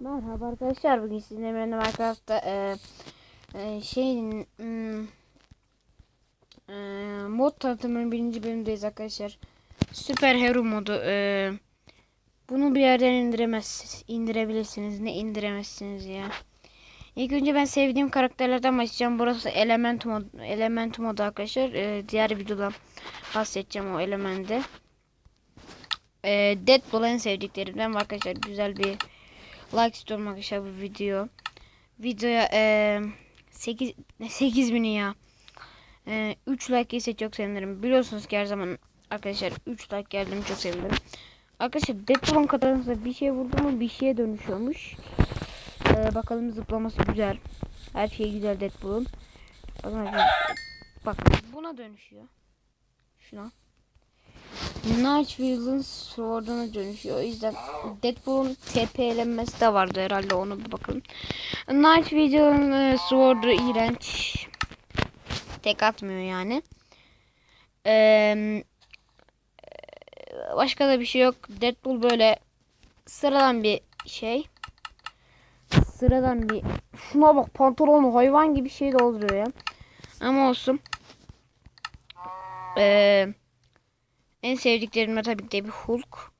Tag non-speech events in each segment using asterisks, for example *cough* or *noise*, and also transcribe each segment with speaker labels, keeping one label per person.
Speaker 1: Merhaba arkadaşlar bugün sizinle de Minecraft'ta e, e, şeyin hmm, e, mod tanıtımının birinci bölümündeyiz arkadaşlar. Süper Hero modu. E, bunu bir yerden indiremez, indirebilirsiniz. Ne indiremezsiniz ya. İlk önce ben sevdiğim karakterlerden başlayacağım. Burası Element mod, Element modu arkadaşlar. E, diğer videoda bahsedeceğim o elemente. E, Deadpool en sevdiklerimden arkadaşlar. Güzel bir like istiyorum arkadaşlar bu video. Videoya e, 8 ne 8 bini ya. E, 3 like ise çok sevinirim. Biliyorsunuz ki her zaman arkadaşlar 3 like geldiğimi çok sevinirim. Arkadaşlar Deadpool'un katanasında bir şey vurdu mu bir şeye dönüşüyormuş. E, bakalım zıplaması güzel. Her şey güzel Deadpool'un. Bakın. Bakın buna dönüşüyor. Şuna. Nightwheel'ın sword'una dönüşüyor. O yüzden Deadpool'un TP'lenmesi de vardı herhalde onu bir bakalım. Nightwheel'ın e, sword'u iğrenç. Tek atmıyor yani. Ee, başka da bir şey yok. Deadpool böyle sıradan bir şey. Sıradan bir şuna bak pantolonu hayvan gibi şey dolduruyor ya. Ama olsun. Eee en sevdiklerimden tabii de bir Hulk.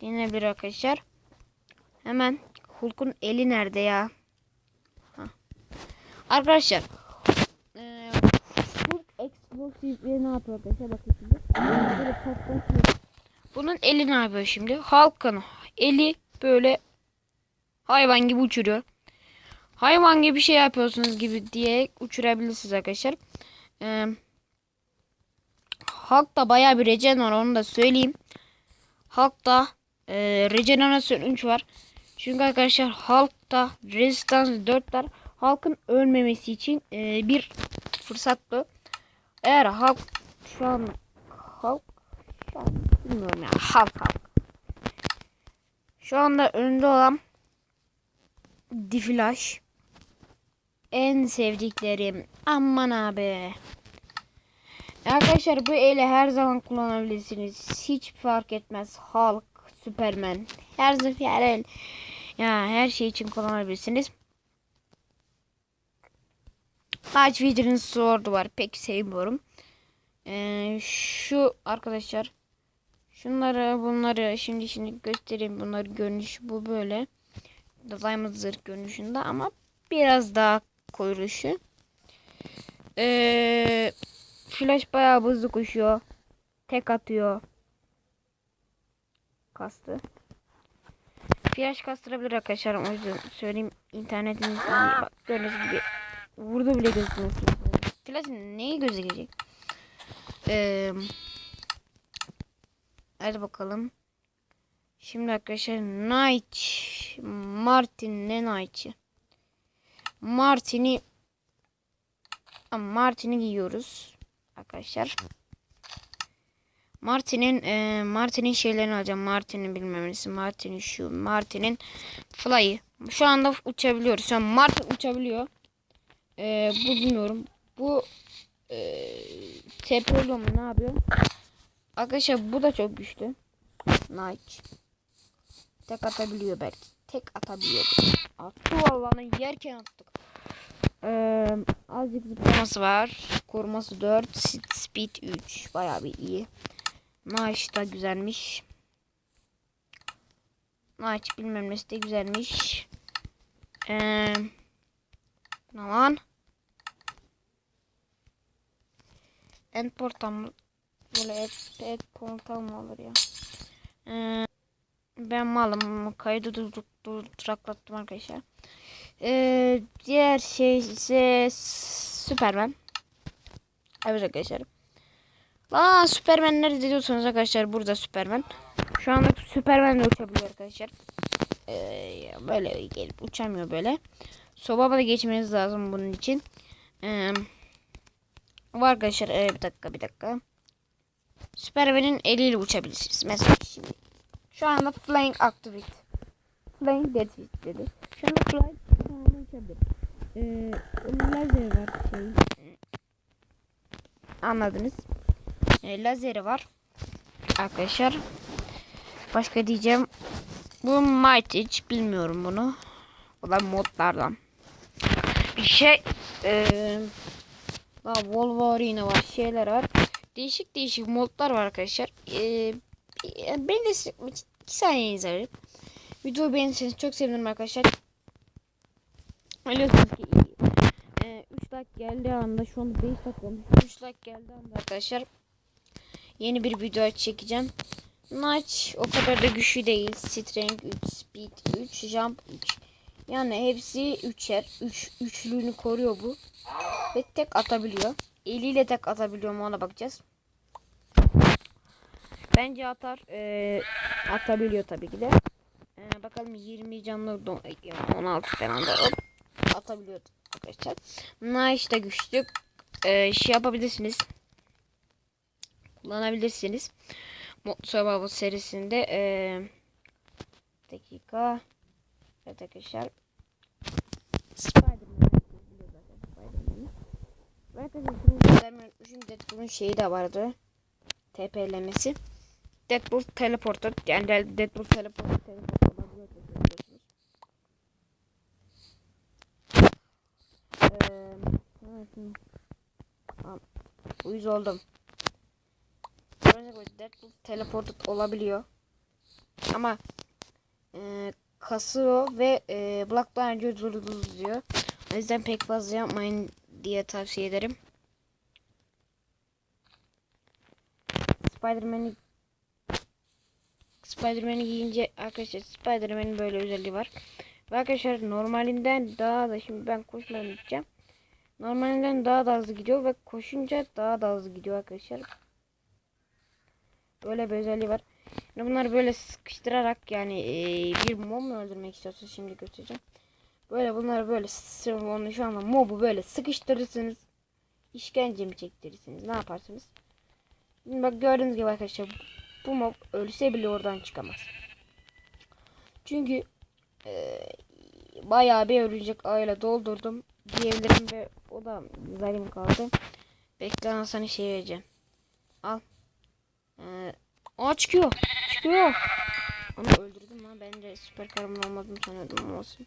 Speaker 1: Denebilir arkadaşlar. Hemen Hulk'un eli nerede ya? Ha. Arkadaşlar. Ee, Hulk Explosive ne yapıyor arkadaşlar? Bakın şimdi. Bunun eli ne yapıyor şimdi? Hulk'ın eli böyle hayvan gibi uçuruyor. Hayvan gibi bir şey yapıyorsunuz gibi diye uçurabilirsiniz arkadaşlar. Eee Halkta baya bir regen var onu da söyleyeyim. Halkta e, regenerasyon 3 var. Çünkü arkadaşlar halkta resistans 4 var. Halkın ölmemesi için e, bir fırsat bu. Eğer halk şu an halk şu an bilmiyorum ya halk halk. Şu anda önde olan Diflash en sevdiklerim. Aman abi. Arkadaşlar bu eli her zaman kullanabilirsiniz. Hiç fark etmez. Hulk, Superman. Her her el. Ya her şey için kullanabilirsiniz. Large Wither'ın sword'u var. Pek sevmiyorum. Ee, şu arkadaşlar. Şunları bunları şimdi şimdi göstereyim. Bunları görünüş bu böyle. Diamond zırh görünüşünde ama biraz daha koyuluşu. Eee Flash bayağı hızlı koşuyor. Tek atıyor. Kastı. Flash kastırabilir arkadaşlar. O yüzden söyleyeyim. internetin bak gördüğünüz gibi vurdu bile gözükmüyor. Flash neyi gözükecek? Ee, hadi bakalım. Şimdi arkadaşlar Night Martin ne Night'ı? Martin'i Martin'i giyiyoruz arkadaşlar. Martin'in e, Martin'in şeylerini alacağım. Martin'in bilmemesi. Martin'in şu. Martin'in fly'ı. Şu anda uçabiliyoruz. Şu an Martin uçabiliyor. E, bu bilmiyorum. Bu e, TP'li mu ne yapıyor? Arkadaşlar bu da çok güçlü. Nike. Tek atabiliyor belki. Tek atabiliyor. Attı vallahi yerken attık. Ee, azıcık zıplaması var. Koruması 4. Speed 3. Bayağı bir iyi. Maaş da güzelmiş. Maaş bilmem nesi de güzelmiş. Ee, ne lan? End portal mı? Böyle et, et portal mı olur ya? Ee, ben malım. Kaydı durduk, duraklattım arkadaşlar. Ee, diğer şey ise Superman. Evet arkadaşlar. Aa Superman nerede diyorsanız arkadaşlar burada Superman. Şu anda Superman uçabiliyor arkadaşlar. Ee, böyle gelip uçamıyor böyle. Sobaba da geçmeniz lazım bunun için. Ee, var arkadaşlar ee, bir dakika bir dakika. Superman'in eliyle uçabilirsiniz. Mesela şimdi. Şu anda Flying Activate. Flying Dead dedi. Şu anda Flying uçabilir. Ee, lazer var şey. Anladınız. E, lazeri var. Arkadaşlar. Başka diyeceğim. Bu Might hiç bilmiyorum bunu. olan modlardan. Bir şey eee daha Wolverine var şeyler var. Değişik değişik modlar var arkadaşlar. Eee ben de 2 saniyenizi alırım. Videoyu beğenirseniz çok sevinirim arkadaşlar. Biliyorsunuz ki e, 3 like geldiği anda şu anda 5 dakika olmuş. 3 like geldiği anda arkadaşlar yeni bir video çekeceğim. Notch o kadar da güçlü değil. Strength 3, Speed 3, Jump 3. Yani hepsi 3'er. 3 üçlüğünü koruyor bu. Ve tek atabiliyor. Eliyle tek atabiliyor mu ona bakacağız. Bence atar. Ee, atabiliyor tabii ki de. Ee, bakalım 20 canlı don- yani 16 falan da hop, atabiliyor arkadaşlar. Nice da güçlü. Ee, şey yapabilirsiniz. Kullanabilirsiniz. Mod Survival serisinde ee, dakika evet arkadaşlar Spider-Man. Deadpool'un şeyi de vardı. TP'lemesi. Deadpool teleporter yani Dead- Deadpool teleporter teleport olabiliyor biliyorsunuz. Eee evet, hı. Uyuz oldum. Deadpool teleported olabiliyor. Ama e, kasıyor ve e, Black durdurdu diyor. O yüzden pek fazla yapmayın diye tavsiye ederim. Spider-Man'i Spider-Man'i giyince arkadaşlar Spider-Man'in böyle özelliği var. Arkadaşlar normalinden daha da şimdi ben koşmadan gideceğim. Normalinden daha da hızlı gidiyor ve koşunca daha da hızlı gidiyor arkadaşlar. Böyle bir özelliği var. Yani bunları böyle sıkıştırarak yani e, bir mob mu öldürmek istiyorsanız şimdi göstereceğim. Böyle bunları böyle onu şu anda mobu böyle sıkıştırırsınız. İşkence mi çektirirsiniz ne yaparsınız? Şimdi bak gördüğünüz gibi arkadaşlar bu mob ölse bile oradan çıkamaz. Çünkü e, bayağı bir örümcek ağıyla doldurdum diyebilirim ve o da zalim kaldı. Bekle sana şey vereceğim. Al. Ee, aa çıkıyor. Çıkıyor. Onu öldürdüm lan. Ben de süper kahraman olmadım sanıyordum olsun.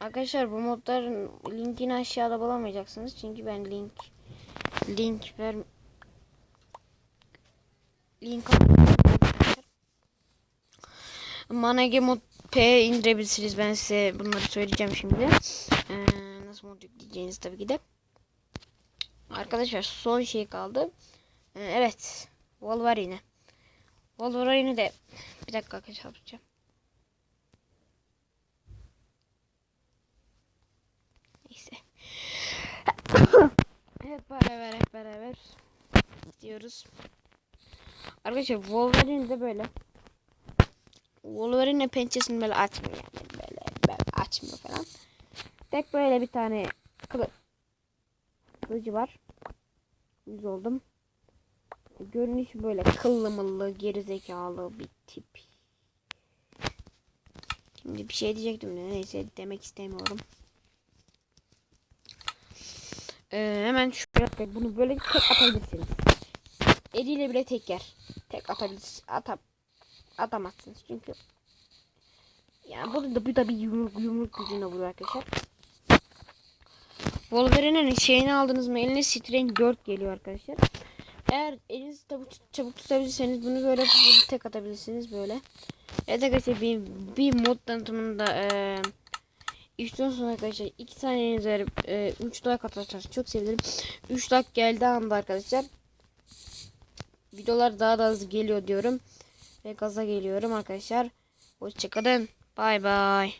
Speaker 1: Arkadaşlar bu modların linkini aşağıda bulamayacaksınız. Çünkü ben link link ver link Manage mod P indirebilirsiniz. Ben size bunları söyleyeceğim şimdi. Ee, nasıl mod yükleyeceğiniz tabii ki de. Arkadaşlar son şey kaldı. Ee, evet. Wolverine. Wolverine de bir dakika arkadaşlar yapacağım. Neyse. *coughs* hep beraber hep beraber diyoruz. Arkadaşlar Wolverine de böyle. Wolverine pençesini böyle açmıyor yani böyle, böyle açmıyor falan. Tek böyle bir tane kılı kılıcı var. Yüz oldum. Görünüş böyle kıllı mıllı gerizekalı bir tip. Şimdi bir şey diyecektim de neyse demek istemiyorum. Ee, hemen şuraya bunu böyle tek atabilirsiniz. Eliyle bile tek yer. Tek atabilirsiniz. Atam atamazsınız çünkü. Yani burada da bu da bir yumruk yumruk gücüne vuruyor arkadaşlar. Wolverine'in şeyini aldınız mı eline Strain 4 geliyor arkadaşlar. Eğer elinizi çabuk, çabuk tutabilirseniz bunu böyle bunu tek atabilirsiniz böyle. Evet arkadaşlar bir, bir mod tanıtımında e, işten sonra arkadaşlar 2 saniyenizi verip 3 like atarsanız çok sevinirim. 3 like geldiği anda arkadaşlar videolar daha da hızlı geliyor diyorum. Ve gaza geliyorum arkadaşlar. Hoşçakalın. Bay bay.